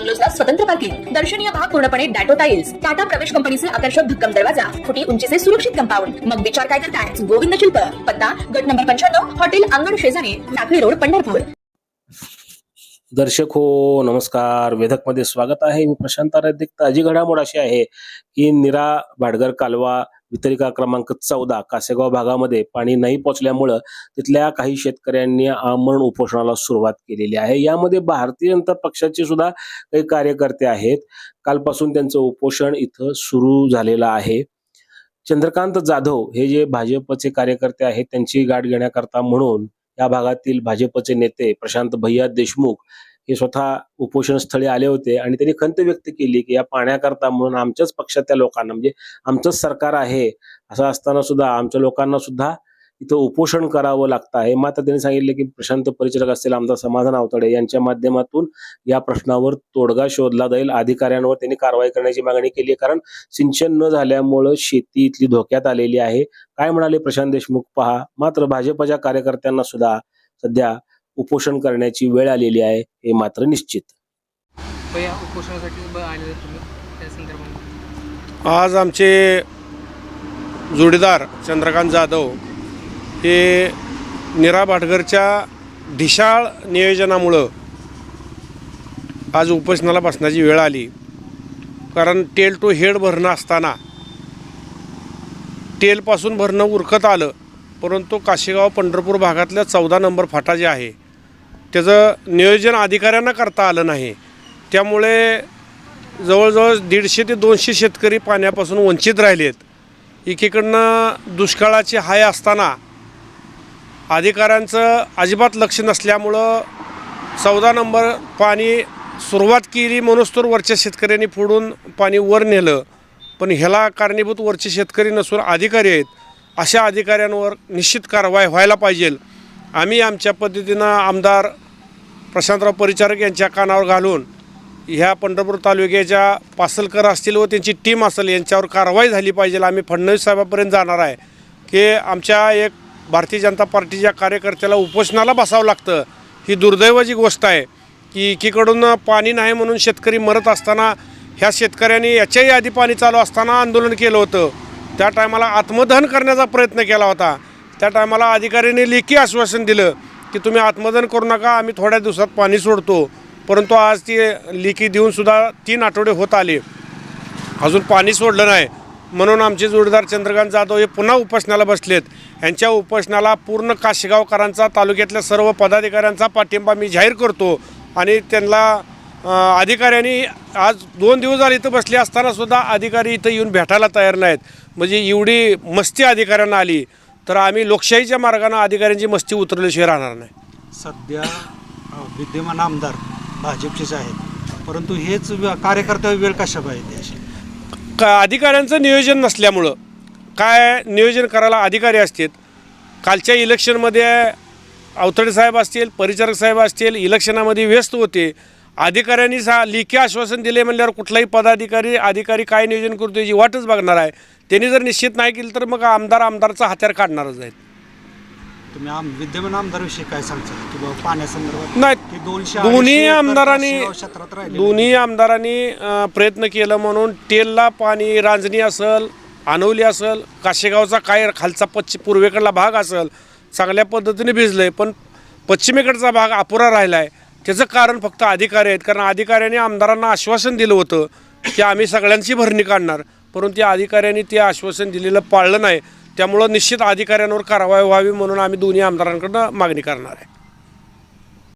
बंगलोजला स्वतंत्र पार्किंग दर्शनीय भाग पूर्णपणे डॅटो टाईल्स टाटा प्रवेश कंपनीचे आकर्षक भक्कम दरवाजा. फुटी उंचीचे सुरक्षित कंपाऊंड. मग विचार काय करताय? गोविंद शिल्प. पत्ता गट नंबर पंच्याण्णव हॉटेल अंगण शेजारी टाकळी रोड पंढरपूर. दर्शक हो नमस्कार. वेधकमध्ये स्वागत आहे. मी प्रशांत आराध्य ताजी घडामोड अशी आहे की निरा भाडगर कालवा वितरिका क्रमांक चौदा कासेगाव भागामध्ये पाणी नाही पोचल्यामुळं तिथल्या काही शेतकऱ्यांनी आमरण उपोषणाला सुरुवात केलेली आहे. यामध्ये भारतीय जनता पक्षाचे सुद्धा काही कार्यकर्ते आहेत. कालपासून त्यांचं उपोषण इथं सुरू झालेलं आहे. चंद्रकांत जाधव हे जे भाजपचे कार्यकर्ते आहेत त्यांची गाठ घेण्याकरता म्हणून या भागातील भाजपचे नेते प्रशांत भैया देशमुख हे स्वतः उपोषण स्थळी आले होते आणि त्यांनी खंत व्यक्त केली की या पाण्याकरता म्हणून आमच्याच पक्षातल्या लोकांना म्हणजे आमचंच सरकार आहे असं असताना सुद्धा आमच्या लोकांना सुद्धा इथं उपोषण करावं लागतं आहे. मात्र त्यांनी सांगितले की प्रशांत परिचारक असतील आमदार समाधान आवतडे यांच्या माध्यमातून या प्रश्नावर तोडगा शोधला जाईल. अधिकाऱ्यांवर त्यांनी कारवाई करण्याची मागणी केली आहे. कारण सिंचन न झाल्यामुळं शेती इथली धोक्यात आलेली आहे. काय म्हणाले प्रशांत देशमुख? पहा. मात्र भाजपच्या कार्यकर्त्यांना सुद्धा सध्या उपोषण करण्याची वेळ आलेली आहे हे मात्र निश्चित. पण या उपोषणासाठी ब आलेले तुम्ही त्या संदर्भात? आज आमचे जोडीदार चंद्रकांत जाधव हे निरा भाटघरच्या ढिशाळ नियोजनामुळं आज उपोषणाला बसण्याची वेळ आली. कारण टेल टू हेड भरणं असताना टेलपासून भरणं उरकत आलं परंतु काशीगाव पंढरपूर भागातल्या चौदा नंबर फाटा जे आहे त्याचं नियोजन अधिकाऱ्यांना करता आलं नाही. त्यामुळे जवळजवळ दीडशे ते दोनशे शेतकरी पाण्यापासून वंचित राहिलेत. एकीकडनं दुष्काळाची हाय असताना अधिकाऱ्यांचं अजिबात लक्ष नसल्यामुळं चौदा नंबर पाणी सुरुवात केली म्हणूनच तर वरच्या शेतकऱ्यांनी फोडून पाणी वर नेलं. पण ह्याला कारणीभूत वरचे शेतकरी नसून अधिकारी आहेत. अशा अधिकाऱ्यांवर निश्चित कारवाई व्हायला पाहिजे. आम्ही आमच्या पद्धतीनं आमदार प्रशांतराव परिचारक यांच्या कानावर घालून ह्या पंढरपूर तालुक्याच्या पासलकर असतील व त्यांची टीम असेल यांच्यावर कारवाई झाली पाहिजे आम्ही फडणवीस साहेबापर्यंत जाणार आहे. की आमच्या एक भारतीय जनता पार्टीच्या कार्यकर्त्याला उपोषणाला बसावं लागतं ही दुर्दैवाची गोष्ट आहे. की एकीकडून पाणी नाही म्हणून शेतकरी मरत असताना ह्या शेतकऱ्यांनी याच्याही आधी पाणी चालू असताना आंदोलन केलं होतं. त्या टायमाला आत्मदहन करण्याचा प्रयत्न केला होता. त्या टायमाला अधिकाऱ्यांनी लेखी आश्वासन दिलं की तुम्ही आत्मदन करू नका आम्ही थोड्या दिवसात पाणी सोडतो. परंतु आज ती लेखी देऊनसुद्धा तीन आठवडे होत आले. अजून पाणी सोडलं नाही. म्हणून आमचे जोडीदार चंद्रकांत जाधव हे पुन्हा उपोषणाला बसलेत. यांच्या उपोषणाला पूर्ण काशेगावकरांचा तालुक्यातल्या सर्व पदाधिकाऱ्यांचा पाठिंबा मी जाहीर करतो. आणि त्यांना अधिकाऱ्यांनी आज दोन दिवस झाले इथं बसले असतानासुद्धा अधिकारी इथं येऊन भेटायला तयार नाहीत. म्हणजे एवढी मस्ती अधिकाऱ्यांना आली. तर आम्ही लोकशाहीच्या मार्गाने अधिकाऱ्यांची मस्ती उतरल्याशिवाय राहणार नाही. सध्या अ, विद्यमान आमदार भाजपचेच आहेत. परंतु हेच कार्यकर्त्यावर वेळ कशा पाहिजे अशी? का अधिकाऱ्यांचं नियोजन नसल्यामुळं काय नियोजन करायला अधिकारी असतात कालच्या इलेक्शनमध्ये अवतडे साहेब असतील परिचारक साहेब असतील इलेक्शनामध्ये व्यस्त होते अधिकाऱ्यांनी सा लेखी आश्वासन दिले म्हणल्यावर कुठलाही पदाधिकारी अधिकारी काय नियोजन करतो याची वाटच बघणार आहे त्यांनी जर निश्चित नाही केलं तर मग आमदार आमदारचा हत्यार काढणारच आहेत. तुम्ही आम विद्यमान आमदारविषयी काय सांगता? की बाबा पाण्यासंदर्भात नाही की दोनशे दोन्ही अडीचशे आमदारांनी काशीगाव क्षेत्रात राहिले दोन्ही आमदारांनी अं, प्रयत्न केलं म्हणून टेलला पाणी रांजणी असल आनवली असल काशेगावचा काय खालचा पश्चिम पूर्वेकडला भाग असल चांगल्या पद्धतीने भिजलं आहे पण पश्चिमेकडचा भाग अपुरा राहिला आहे त्याचं कारण फक्त अधिकारी आहेत. कारण अधिकाऱ्यांनी आमदारांना आश्वासन दिलं होतं की आम्ही सगळ्यांची भरणी काढणार. परंतु त्या अधिकाऱ्यांनी ते आश्वासन दिलेलं पाळलं नाही. त्यामुळं निश्चित अधिकाऱ्यांवर कारवाई व्हावी म्हणून आम्ही दोन्ही आमदारांकडनं मागणी करणार आहे.